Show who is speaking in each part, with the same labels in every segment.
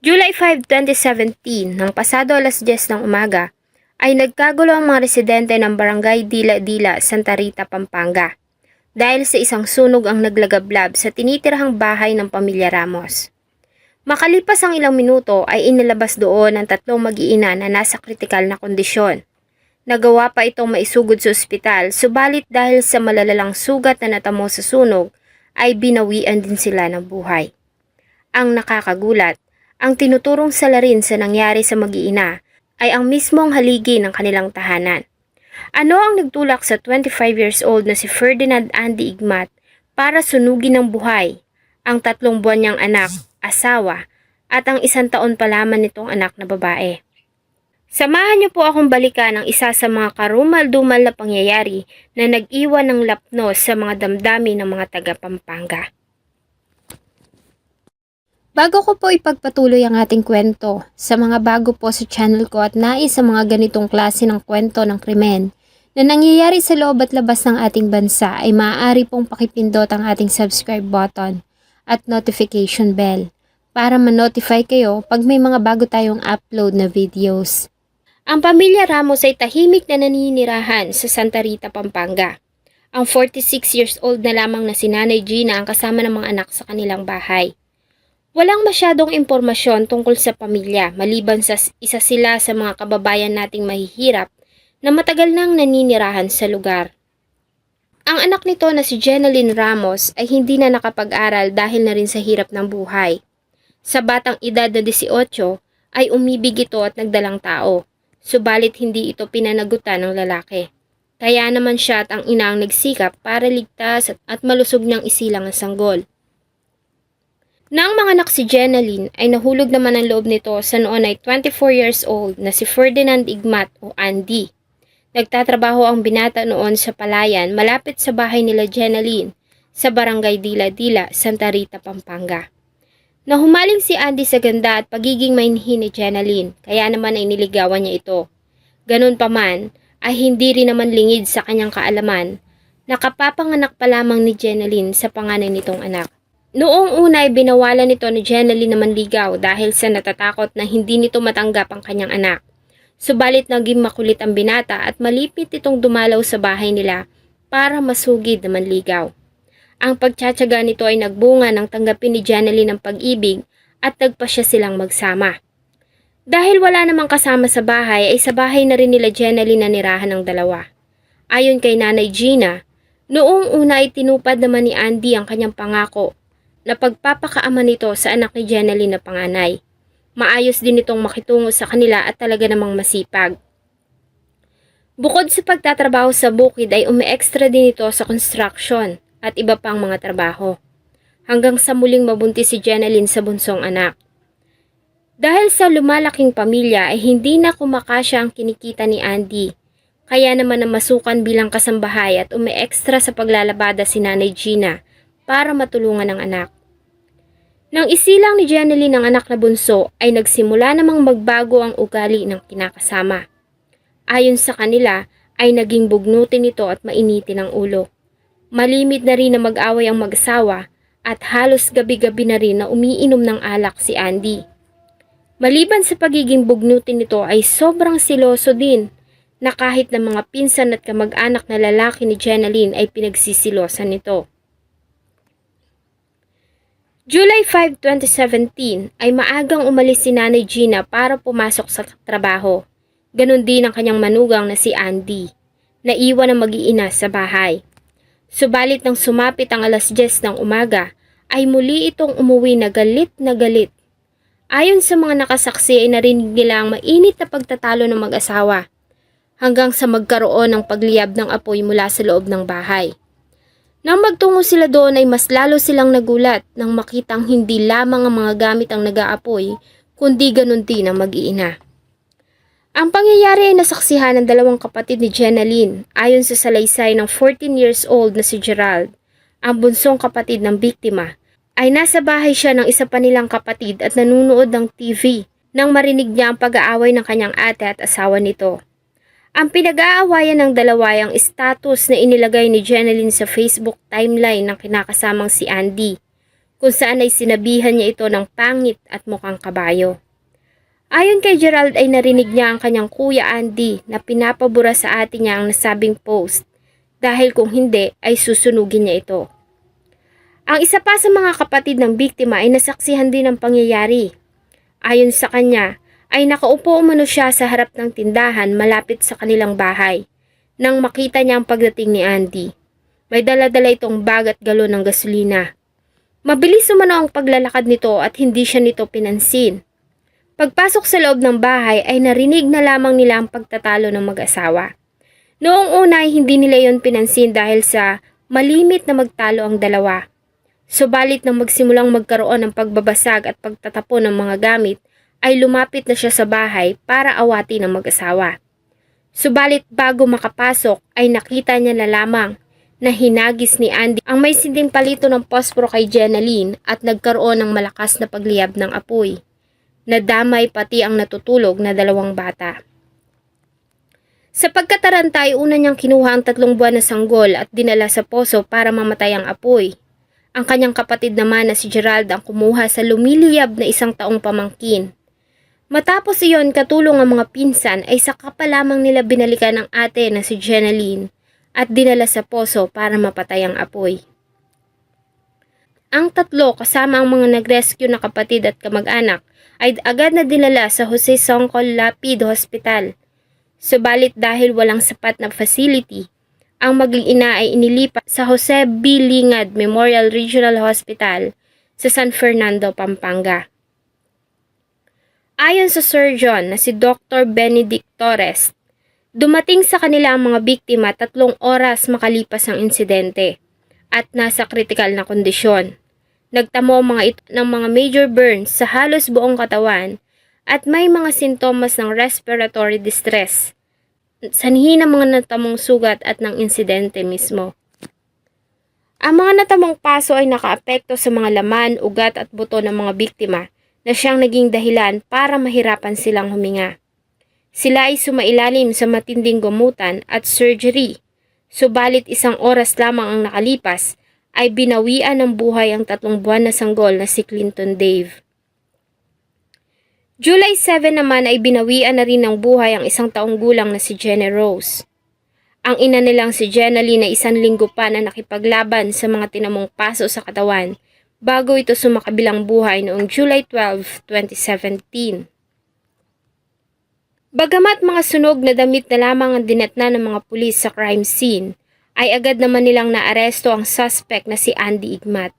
Speaker 1: July 5, 2017, ng pasado alas 10 ng umaga, ay nagkagulo ang mga residente ng barangay Dila-Dila, Santa Rita, Pampanga. Dahil sa isang sunog ang naglagablab sa tinitirahang bahay ng pamilya Ramos. Makalipas ang ilang minuto ay inilabas doon ang tatlong mag-iina na nasa kritikal na kondisyon. Nagawa pa itong maisugod sa ospital, subalit dahil sa malalalang sugat na natamo sa sunog, ay binawian din sila ng buhay. Ang nakakagulat, ang tinuturong salarin sa nangyari sa mag-iina ay ang mismong haligi ng kanilang tahanan. Ano ang nagtulak sa 25 years old na si Ferdinand Andy Igmat para sunugin ng buhay ang tatlong buwan niyang anak, asawa, at ang isang taon pa lamang nitong anak na babae? Samahan niyo po akong balikan ang isa sa mga karumal-dumal na pangyayari na nag-iwan ng lapnos sa mga damdami ng mga taga Pampanga. Bago ko po ipagpatuloy ang ating kwento, sa mga bago po sa channel ko at nais sa mga ganitong klase ng kwento ng krimen na nangyayari sa loob at labas ng ating bansa ay maaari pong pakipindot ang ating subscribe button at notification bell para ma-notify kayo pag may mga bago tayong upload na videos. Ang pamilya Ramos ay tahimik na naninirahan sa Santa Rita, Pampanga. Ang 46 years old na lamang na si Nanay Gina ang kasama ng mga anak sa kanilang bahay. Walang masyadong impormasyon tungkol sa pamilya maliban sa isa sila sa mga kababayan nating mahihirap na matagal nang naninirahan sa lugar. Ang anak nito na si Jeneline Ramos ay hindi na nakapag-aral dahil na rin sa hirap ng buhay. Sa batang edad na 18 ay umibig ito at nagdalang tao, subalit hindi ito pinanagutan ng lalaki. Kaya naman siya at ang ina ang nagsikap para ligtas at, at malusog niyang isilang ang sanggol. Nang manganak si Jeneline ay nahulog naman ang loob nito sa noon ay 24 years old na si Ferdinand Igmat o Andy. Nagtatrabaho ang binata noon sa palayan malapit sa bahay nila Jeneline sa barangay Dila-Dila, Santa Rita, Pampanga. Nahumaling si Andy sa ganda at pagiging mainhin ni Jeneline kaya naman ay niligawan niya ito. Ganun pa man ay hindi rin naman lingid sa kanyang kaalaman nakapapanganak pa lamang ni Jeneline sa panganay nitong anak. Noong una ay binawalan nito ni Jeneline na manligaw dahil sa natatakot na hindi nito matanggap ang kanyang anak. Subalit naging makulit ang binata at malipit itong dumalaw sa bahay nila para masugid na manligaw. Ang pagtsatsaga nito ay nagbunga ng tanggapin ni Jeneline ang pag-ibig at nagpasya silang magsama. Dahil wala namang kasama sa bahay ay sa bahay na rin nila Jeneline na nirahan ng dalawa. Ayon kay Nanay Gina, noong una ay tinupad naman ni Andy ang kanyang pangako na pagpapakaama nito sa anak ni Jeneline na panganay. Maayos din itong makitungo sa kanila at talaga namang masipag. Bukod sa pagtatrabaho sa bukid ay umi-extra din ito sa construction at iba pang mga trabaho. Hanggang sa muling mabuntis si Jeneline sa bunsong anak. Dahil sa lumalaking pamilya ay hindi na kumakasya ang kinikita ni Andy. Kaya naman namasukan bilang kasambahay at umi-extra sa paglalabada si Nanay Gina para matulungan ang anak. Nang isilang ni Jeneline ang anak na bunso ay nagsimula namang magbago ang ugali ng kinakasama. Ayon sa kanila ay naging bugnutin ito at mainitin ang ulo. Malimit na rin na mag-away ang mag-asawa at halos gabi-gabi na rin na umiinom ng alak si Andy. Maliban sa pagiging bugnutin nito ay sobrang siloso din na kahit na mga pinsan at kamag-anak na lalaki ni Jeneline ay pinagsisilosan nito. July 5, 2017 ay maagang umalis si Nanay Gina para pumasok sa trabaho. Ganon din ang kanyang manugang na si Andy, na iwan ang mag-iina sa bahay. Subalit nang sumapit ang alas 10 ng umaga, ay muli itong umuwi na galit na galit. Ayon sa mga nakasaksi ay narinig nila ang mainit na pagtatalo ng mag-asawa hanggang sa magkaroon ng pagliyab ng apoy mula sa loob ng bahay. Nang magtungo sila doon ay mas lalo silang nagulat nang makitang hindi lamang ang mga gamit ang nag-aapoy, kundi ganun din ang mag-iina. Ang pangyayari ay nasaksihan ng dalawang kapatid ni Jeneline ayon sa salaysay ng 14 years old na si Gerald, ang bunsong kapatid ng biktima. Ay nasa bahay siya ng isa pa nilang kapatid at nanunood ng TV nang marinig niya ang pag-aaway ng kanyang ate at asawa nito. Ang pinag-aawayan ng dalawa ay ang status na inilagay ni Jeneline sa Facebook timeline ng kinakasamang si Andy, kung saan ay sinabihan niya ito ng pangit at mukhang kabayo. Ayon kay Gerald ay narinig niya ang kanyang kuya Andy na pinapabura sa ate niya ang nasabing post dahil kung hindi ay susunugin niya ito. Ang isa pa sa mga kapatid ng biktima ay nasaksihan din ng pangyayari. Ayon sa kanya, ay nakaupo umano siya sa harap ng tindahan malapit sa kanilang bahay nang makita niya ang pagdating ni Andy. May dala-dala itong bag at galon ng gasolina. Mabilis umano ang paglalakad nito at hindi siya nito pinansin. Pagpasok sa loob ng bahay ay narinig na lamang nila ang pagtatalo ng mag-asawa. Noong una ay hindi nila yon pinansin dahil sa malimit na magtalo ang dalawa. Subalit nang magsimulang magkaroon ng pagbabasag at pagtatapon ng mga gamit, ay lumapit na siya sa bahay para awati ng mag-asawa. Subalit bago makapasok ay nakita niya na lamang na hinagis ni Andy ang may sinding palito ng posporo kay Jenaline at nagkaroon ng malakas na pagliyab ng apoy. Nadamay pati ang natutulog na dalawang bata. Sa pagkataranta ay una niyang kinuha ang tatlong buwan na sanggol at dinala sa poso para mamatay ang apoy. Ang kanyang kapatid naman na si Gerald ang kumuha sa lumiliyab na isang taong pamangkin. Matapos iyon katulong ang mga pinsan ay saka pa lamang nila binalikan ang ate na si Jenaline at dinala sa poso para mapatay ang apoy. Ang tatlo kasama ang mga nag-rescue na kapatid at kamag-anak ay agad na dinala sa Jose Songcol Lapid Hospital. Subalit dahil walang sapat na facility, ang maging ina ay inilipat sa Jose B. Lingad Memorial Regional Hospital sa San Fernando, Pampanga. Ayon sa surgeon na si Dr. Benedict Torres, dumating sa kanila ang mga biktima tatlong oras makalipas ang insidente at nasa kritikal na kondisyon. Nagtamo mga ito ng mga major burns sa halos buong katawan at may mga sintomas ng respiratory distress. Sanhi ng mga natamong sugat at ng insidente mismo. Ang mga natamong paso ay nakaapekto sa mga laman, ugat at buto ng mga biktima na siyang naging dahilan para mahirapan silang huminga. Sila ay sumailalim sa matinding gamutan at surgery, subalit isang oras lamang ang nakalipas ay binawian ng buhay ang tatlong buwan na sanggol na si Clinton Dave. July 7 naman ay binawian na rin ng buhay ang isang taong gulang na si Jenny Rose. Ang ina nilang si Jenny Lee na isang linggo pa na nakipaglaban sa mga tinamong paso sa katawan bago ito sumakabilang buhay noong July 12, 2017. Bagamat mga sunog na damit na lamang ang dinatna ng mga pulis sa crime scene, ay agad naman nilang naaresto ang suspect na si Andy Igmat.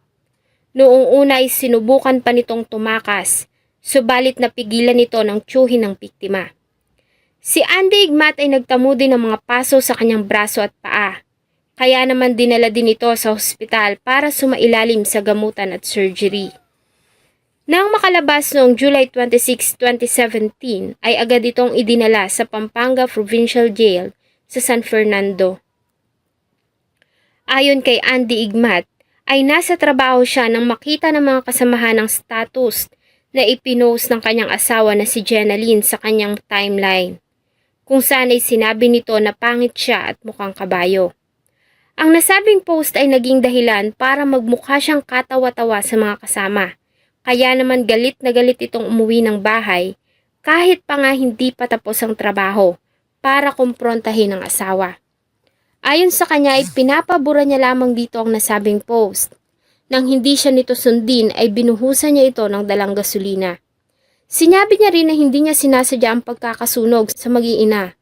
Speaker 1: Noong una ay sinubukan pa nitong tumakas, subalit napigilan nito ng tiyuhin ng biktima. Si Andy Igmat ay nagtamo din ng mga paso sa kanyang braso at paa, kaya naman dinala din ito sa ospital para sumailalim sa gamutan at surgery. Nang makalabas noong July 26, 2017 ay agad itong idinala sa Pampanga Provincial Jail sa San Fernando. Ayon kay Andy Igmat, ay nasa trabaho siya nang makita ng mga kasamahan ng status na ipinost ng kanyang asawa na si Jenaline sa kanyang timeline, kung saan ay sinabi nito na pangit siya at mukhang kabayo. Ang nasabing post ay naging dahilan para magmukha siyang katawa-tawa sa mga kasama. Kaya naman galit na galit itong umuwi ng bahay kahit pa nga hindi pa tapos ang trabaho para kumprontahin ang asawa. Ayon sa kanya ay pinapabura niya lamang dito ang nasabing post. Nang hindi siya nito sundin ay binuhusan niya ito ng dalang gasolina. Sinabi niya rin na hindi niya sinasadya ang pagkakasunog sa mag-iina.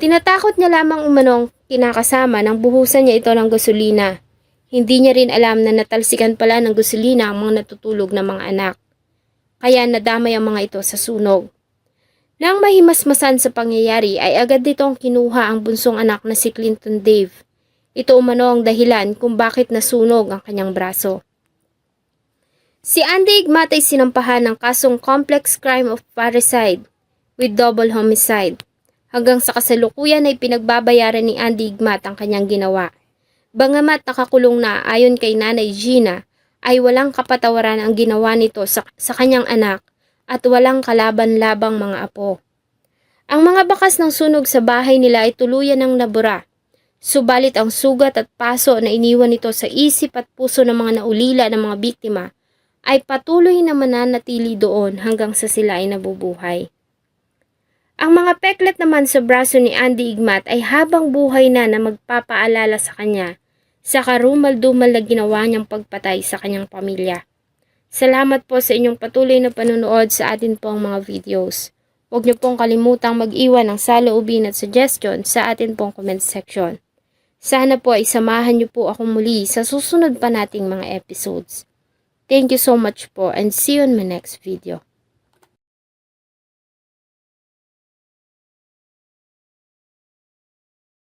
Speaker 1: Tinatakot niya lamang umanong kinakasama nang buhusan niya ito ng gasolina. Hindi niya rin alam na natalsikan pala ng gasolina ang mga natutulog na mga anak. Kaya nadamay ang mga ito sa sunog. Nang mahimasmasan sa pangyayari ay agad ditong kinuha ang bunsong anak na si Clinton Dave. Ito umano ang dahilan kung bakit nasunog ang kanyang braso. Si Andy Igmat ay sinampahan ng kasong complex crime of parricide with double homicide. Hanggang sa kasalukuyan ay pinagbabayaran ni Andy Igmat ang kanyang ginawa. Bangamat nakakulong na ayon kay Nanay Gina, ay walang kapatawaran ang ginawa nito sa, sa kanyang anak at walang kalaban-labang mga apo. Ang mga bakas ng sunog sa bahay nila ay tuluyan ng nabura. Subalit ang sugat at paso na iniwan nito sa isip at puso ng mga naulila ng mga biktima ay patuloy na mananatili doon hanggang sa sila ay nabubuhay. Ang mga peklet naman sa braso ni Andy Igmat ay habang buhay na na magpapaalala sa kanya sa karumal-dumal na ginawa niyang pagpatay sa kanyang pamilya. Salamat po sa inyong patuloy na panonood sa atin pong mga videos. Huwag niyo pong kalimutang mag-iwan ng saloobin at suggestion sa atin pong comment section. Sana po ay samahan niyo po ako muli sa susunod pa nating mga episodes. Thank you so much po and see you in my next video.